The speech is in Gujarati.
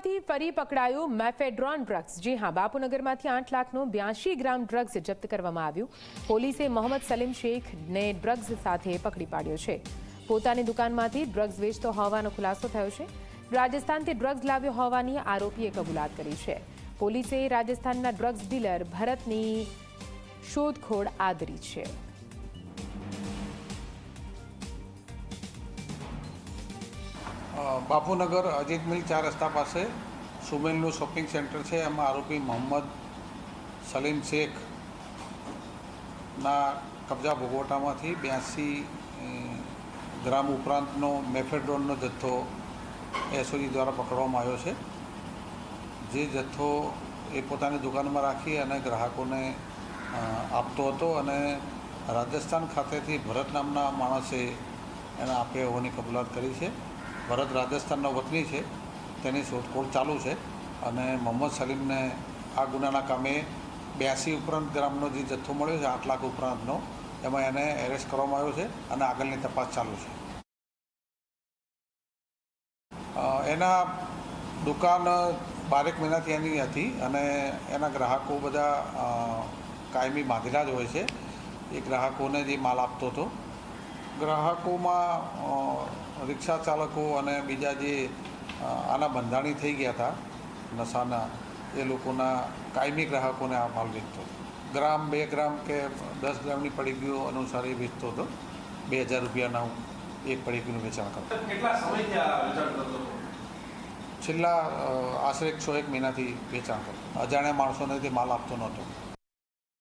ભાવનગરમાંથી ફરી પકડાયું મેફેડ્રોન ડ્રગ્સ. જી હા, બાપુનગરમાંથી આઠ લાખનું બ્યાસી ગ્રામ ડ્રગ્સ જપ્ત કરવામાં આવ્યું. પોલીસે મોહમ્મદ સલીમ શેખને ડ્રગ્સ સાથે પકડી પાડ્યો છે. પોતાની દુકાનમાંથી ડ્રગ્સ વેચતો હોવાનો ખુલાસો થયો છે. રાજસ્થાનથી ડ્રગ્સ લાવ્યો હોવાની આરોપીએ કબૂલાત કરી છે. પોલીસે રાજસ્થાનના ડ્રગ્સ ડીલર ભરતની શોધખોળ આદરી છે. બાપુનગર અજીત મિલ ચાર રસ્તા પાસે સુમેલનું શોપિંગ સેન્ટર છે. એમાં આરોપી મોહમ્મદ સલીમ શેખના કબજા ભોગવટામાંથી બ્યાસી ગ્રામ ઉપરાંતનો મેફેડ્રોનનો જથ્થો એસઓજી દ્વારા પકડવામાં આવ્યો છે. જે જથ્થો એ પોતાની દુકાનમાં રાખી અને ગ્રાહકોને આપતો હતો અને રાજસ્થાન ખાતેથી ભરત નામના માણસે એને આપ્યો હોવાની કબૂલાત કરી છે. ભરત રાજસ્થાનનો વતની છે. તેની શોધખોળ ચાલુ છે અને મોહમ્મદ સલીમને આ ગુનાના કામે બ્યાસી ઉપરાંત ગ્રામનો જે જથ્થો મળ્યો છે, આઠ લાખ ઉપરાંતનો, એમાં એને એરેસ્ટ કરવામાં આવ્યો છે અને આગળની તપાસ ચાલુ છે. એના દુકાન બારેક મહિનાથી એની હતી અને એના ગ્રાહકો બધા કાયમી બાંધેલા જ હોય છે. એ ગ્રાહકોને જે માલ આપતો હતો. ગ્રાહકોમાં રિક્ષા ચાલકો અને બીજા જે આના બંધાણી થઈ ગયા હતા નશાના એ લોકોના કાયમી ગ્રાહકોને આ માલ વેચતો હતો. ગ્રામ બે ગ્રામ કે દસ ગ્રામની પડીકીઓ અનુસાર એ વેચતો હતો. બે હજાર રૂપિયાના એક પડીકીનું વેચાણ કરતો છેલ્લા આશરે એકસો એક મહિનાથી વેચાણ કરતો અજાણ્યા માણસોને તે માલ આપતો નહોતો.